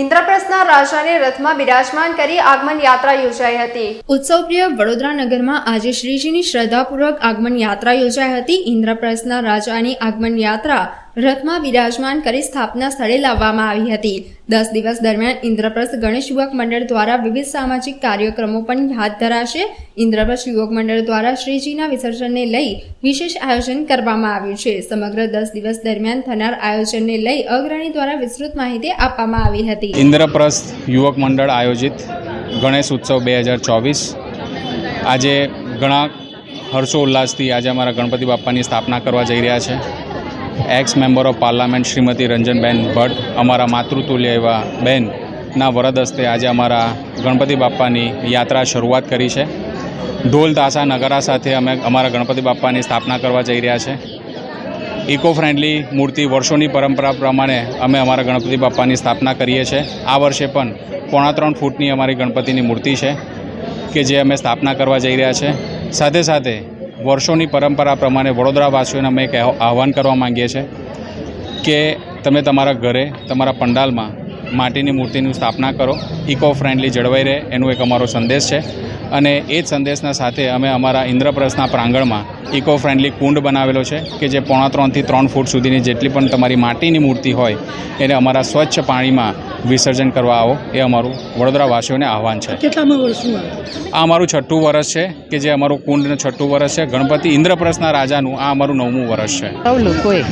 ઇન્દ્રપ્રસ્થના રાજાને રથમાં બિરાજમાન કરી આગમન યાત્રા યોજાઈ હતી. ઉત્સવપ્રિય વડોદરા નગરમાં આજે શ્રીજીની શ્રદ્ધાપૂર્વક આગમન યાત્રા યોજાઈ હતી. ઇન્દ્રપ્રસ્થના રાજાની આગમન યાત્રા રથમાં બિરાજમાન કરી સ્થાપના સ્થળે લાવવામાં આવી હતી. દસ દિવસ દરમિયાન ઇન્દ્રપ્રસ્થ ગણેશ યુવક મંડળ દ્વારા વિવિધ સામાજિક કાર્યક્રમો પણ હાથ ધરાશે. ઇન્દ્રપ્રસ્થ યુવક મંડળ દ્વારા શ્રીજીના વિસર્જનને લઈ વિશેષ આયોજન કરવામાં આવ્યું છે. સમગ્ર દસ દિવસ દરમિયાન થનાર આયોજનને લઈ અગ્રણી દ્વારા વિસ્તૃત માહિતી આપવામાં આવી હતી. ઇન્દ્રપ્રસ્થ યુવક મંડળ આયોજિત ગણેશ ઉત્સવ બે હજાર ચોવીસ. આજે ઘણા હર્ષોલ્લાસથી આજે અમારા ગણપતિ બાપાની સ્થાપના કરવા જઈ રહ્યા છે. Ex member of parliament Shrimati Ranjanben Bhatt અમારા માતૃતુલ્ય એવા બેનના વરદ હસ્તે આજે અમારા ગણપતિ બાપ્પાની યાત્રા શરૂઆત કરી છે. ઢોલ તાસા નગારા સાથે અમે અમારા ગણપતિ બાપ્પાની સ્થાપના કરવા જઈ રહ્યા છે. ઇકો ફ્રેન્ડલી મૂર્તિ વર્ષોની પરંપરા પ્રમાણે અમે અમારા ગણપતિ બાપ્પાની સ્થાપના કરીએ છીએ. આ વર્ષે પણ પોણા ત્રણ ફૂટની અમારી ગણપતિની મૂર્તિ છે કે જે અમે સ્થાપના કરવા જઈ રહ્યા છે. સાથે સાથે વર્ષોની પરંપરા પ્રમાણે વડોદરાવાસીઓને અમે એક આહ- આહવાન કરવા માંગીએ છીએ કે તમે તમારા ઘરે, તમારા પંડાલમાં માટીની મૂર્તિની સ્થાપના કરો. ઇકો ફ્રેન્ડલી જળવાઈ રહે એનો એક અમારો સંદેશ છે. અને એ જ સંદેશના સાથે અમે અમારા ઇન્દ્રપ્રસ્થના પ્રાંગણમાં ઇકો ફ્રેન્ડલી કુંડ બનાવેલો છે કે જે પોણા ત્રણથી ત્રણ ફૂટ સુધીની જેટલી પણ તમારી માટીની મૂર્તિ હોય એને અમારા સ્વચ્છ પાણીમાં વિસર્જન કરવા આવો. એ અમારું વડોદરાવાસીઓને આહવાન છે. કેટલામાં વર્ષનું આ? આ અમારું છઠ્ઠું વર્ષ છે કે જે અમારું કુંડનું છઠ્ઠું વર્ષ છે. ગણપતિ ઇન્દ્રપ્રસ્થના રાજાનું આ અમારું નવમું વર્ષ છે. સૌ લોકોએ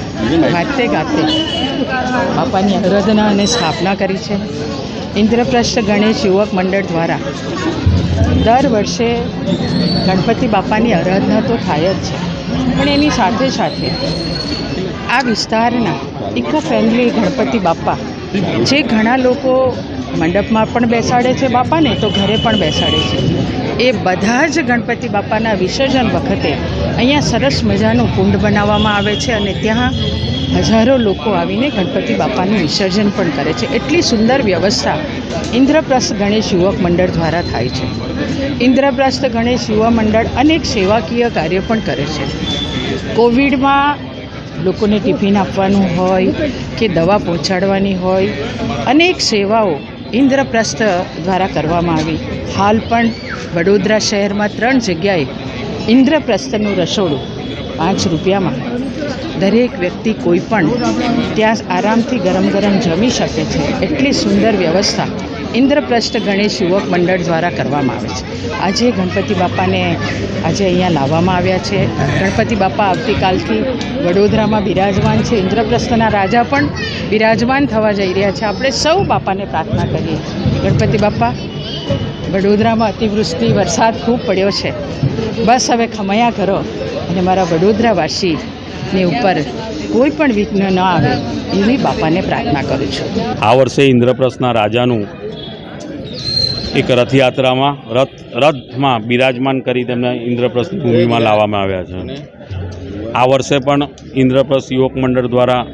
ગાતે ગાતે. બાપાની આરાધના અને સ્થાપના કરી છે. ઇન્દ્રપ્રસ્થ ગણેશ યુવક મંડળ દ્વારા. દર વર્ષે ગણપતિ બાપાની આરાધના તો થાય જ છે. પણ એની સાથે સાથે આ વિસ્તારના ઇકો ફ્રેન્ડલી ગણપતિ બાપા, જે ઘણા લોકો મંડપમાં પણ બેસાડે છે બાપાને, તો ઘરે પણ બેસાડે છે. એ બધા જ ગણપતિ બાપાના વિસર્જન વખતે અહીંયા સરસ મજાનું કુંડ બનાવવામાં આવે છે અને ત્યાં હજારો લોકો આવીને ગણપતિ બાપાનું વિસર્જન પણ કરે છે. એટલી સુંદર વ્યવસ્થા ઇન્દ્રપ્રસ્થ ગણેશ યુવક મંડળ દ્વારા થાય છે. ઇન્દ્રપ્રસ્થ ગણેશ યુવા મંડળ અનેક સેવાકીય કાર્ય પણ કરે છે. કોવિડમાં લોકોને ટિફિન આપવાનું હોય કે દવા પહોંચાડવાની હોય, અનેક સેવાઓ ઇન્દ્રપ્રસ્થ દ્વારા કરવામાં આવી. હાલ પણ વડોદરા શહેરમાં ત્રણ જગ્યાએ ઇન્દ્રપ્રસ્થનું રસોડું પાંચ રૂપિયામાં દરેક વ્યક્તિ કોઈ પણ ત્યાં આરામથી ગરમ ગરમ જમી શકે છે. એટલી સુંદર વ્યવસ્થા ઇન્દ્રપ્રસ્થ ગણેશ યુવક મંડળ દ્વારા કરવામાં આવે છે. આજે ગણપતિ બાપાને આજે અહીંયા લાવવામાં આવ્યા છે. ગણપતિ બાપા આવતીકાલથી વડોદરામાં બિરાજમાન છે. ઇન્દ્રપ્રસ્થના રાજા પણ બિરાજમાન થવા જઈ રહ્યા છે. આપણે સૌ બાપાને પ્રાર્થના કરીએ. ગણપતિ બાપા વડોદરામાં અતિવૃષ્ટિ, વરસાદ ખૂબ પડ્યો છે. બસ હવે ખમયા કરો અને મારા વડોદરાવાસીની ઉપર કોઈ પણ વિઘ્ન ન આવે એવી બાપાને પ્રાર્થના કરું છું. આ વર્ષે ઇન્દ્રપ્રસ્થના રાજાનું એક રથયાત્રામાં, રથ, રથમાં બિરાજમાન કરી તેમને ઇન્દ્રપ્રસ્થ ભૂમિમાં લાવવામાં આવ્યા છે. આ વર્ષે પણ ઇન્દ્રપ્રસ્થ યુવક મંડળ દ્વારા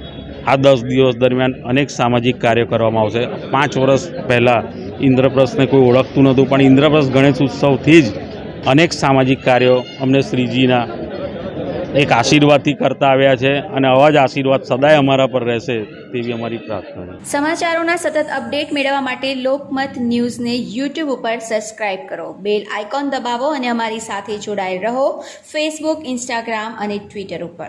આ દસ દિવસ દરમિયાન અનેક સામાજિક કાર્યો કરવામાં આવશે. પાંચ વર્ષ પહેલાં ઇન્દ્રપ્રસ્થને કોઈ ઓળખતું નહોતું, પણ ઇન્દ્રપ્રસ્થ ગણેશ ઉત્સવથી જ અનેક સામાજિક કાર્યો અમને શ્રીજીના એક આશીર્વાદથી કરતા આવ્યા છે અને આવા જ આશીર્વાદ સદાય અમારા પર રહેશે તેવી અમારી પ્રાર્થના સમાચારોના સતત અપડેટ મેળવવા માટે લોકમત ન્યૂઝને યુટ્યુબ ઉપર સબસ્ક્રાઇબ કરો. બેલ આઇકોન દબાવો અને અમારી સાથે જોડાયેલ રહો ફેસબુક, ઇન્સ્ટાગ્રામ અને ટ્વિટર ઉપર.